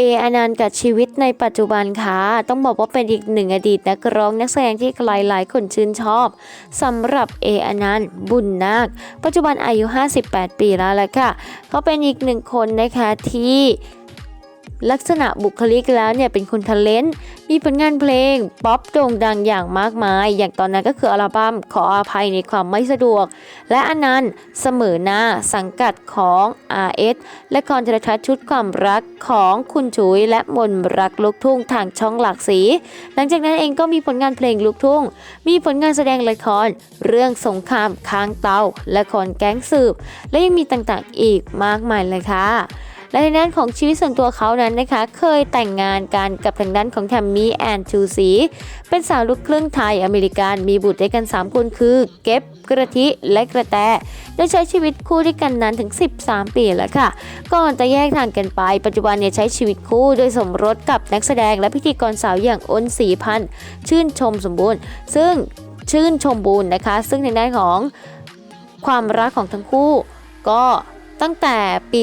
เออนันต์กับชีวิตในปัจจุบันค่ะต้องบอกว่าเป็นอีกหนึ่งอดีตนักร้องนักแสดงที่ใครหลายๆคนชื่นชอบสำหรับเออนันต์บุญนาค ปัจจุบันอายุ 58 ปีแล้วแหละค่ะเขาเป็นอีกหนึ่งคนนะคะที่ ลักษณะบุคลิกแล้วเนี่ยเป็นคนทะเลนต์มีผลงานเพลง ป๊อปโด่งดังอย่างมากมาย อย่างตอนนั้นก็คืออัลบั้มขออภัยในความไม่สะดวก และอนันต์เสมอหน้าสังกัดของ RS และคอนเททัศน์ชุดความรักของคุณชุยและมนรักลูกทุ่งทางช่องหลากสี หลังจากนั้นเองก็มีผลงานเพลงลูกทุ่ง มีผลงานแสดงละคร เรื่องสงครามค้างเตาและครแก๊งสืบ และยังมีต่างๆอีกมากมายเลยค่ะ และในด้านของชีวิตส่วนตัวเขานั้นนะคะ เคยแต่งงานกันกับทางด้านของแทมมี่แอนชูสีเป็นสาวลูกครึ่งไทยอเมริกันมีบุตรด้วยกัน 3 คนคือเก็บกระทิและกระแตได้ใช้ชีวิตคู่ด้วยกันนานถึง 13 ปีแล้วค่ะ ก่อนจะแยกทางกันไป ปัจจุบันเนี่ยใช้ชีวิตคู่โดยสมรสกับนักแสดงและพิธีกรสาวอย่างอ้นศรีพันธ์ชื่นชมสมบูรณ์ ซึ่งชื่นชมบูรณ์นะคะ ซึ่งในด้านของความรักของทั้งคู่ก็ ตั้งแต่ปี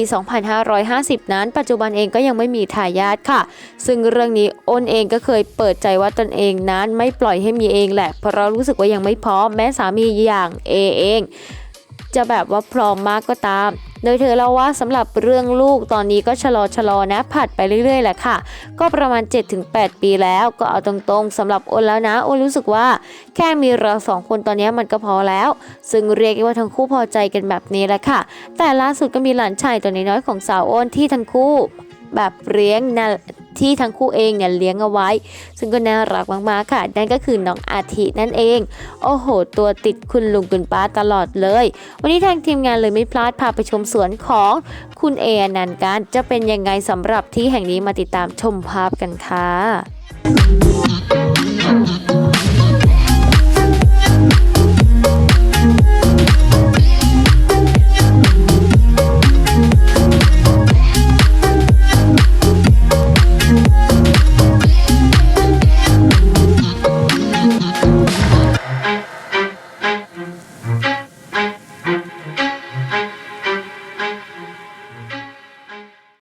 2550 นั้น ปัจจุบันเองก็ยังไม่มีทายาทค่ะ ซึ่งเรื่องนี้อ้นเองก็เคยเปิดใจว่าตนเองนั้นไม่ปล่อยให้มีเองแหละ เพราะรู้สึกว่ายังไม่พร้อมแม้สามีอย่างเอเอง จะแบบว่าพร้อมมากก็ตาม โดยเธอเล่าว่าสำหรับเรื่องลูกตอนนี้ก็ชะลอชะลอนะผัดไปเรื่อยๆแหละค่ะ ก็ประมาณ 7-8 ปีแล้ว ก็เอาตรงๆสำหรับโอนแล้วนะโอนรู้สึกว่าแค่มีเราสองคนตอนนี้มันก็พอแล้ว ซึ่งเรียกได้ว่าทั้งคู่พอใจกันแบบนี้แหละค่ะ แต่ล่าสุดก็มีหลานชายตัวน้อยๆของสาวโอนที่ทั้งคู่แบบเลี้ยงนะ ที่ทั้งคู่เองเนี่ยเลี้ยงเอาไว้ ซึ่งก็น่ารักมากๆค่ะ นั่นก็คือน้องอาทินั่นเอง โอ้โห ตัวติดคุณลุงคุณป้าตลอดเลย วันนี้ทางทีมงานเลยไม่พลาดพาไปชมสวนของคุณเอนันการจะเป็นยังไงสำหรับที่แห่งนี้มาติดตามชมภาพกันค่ะ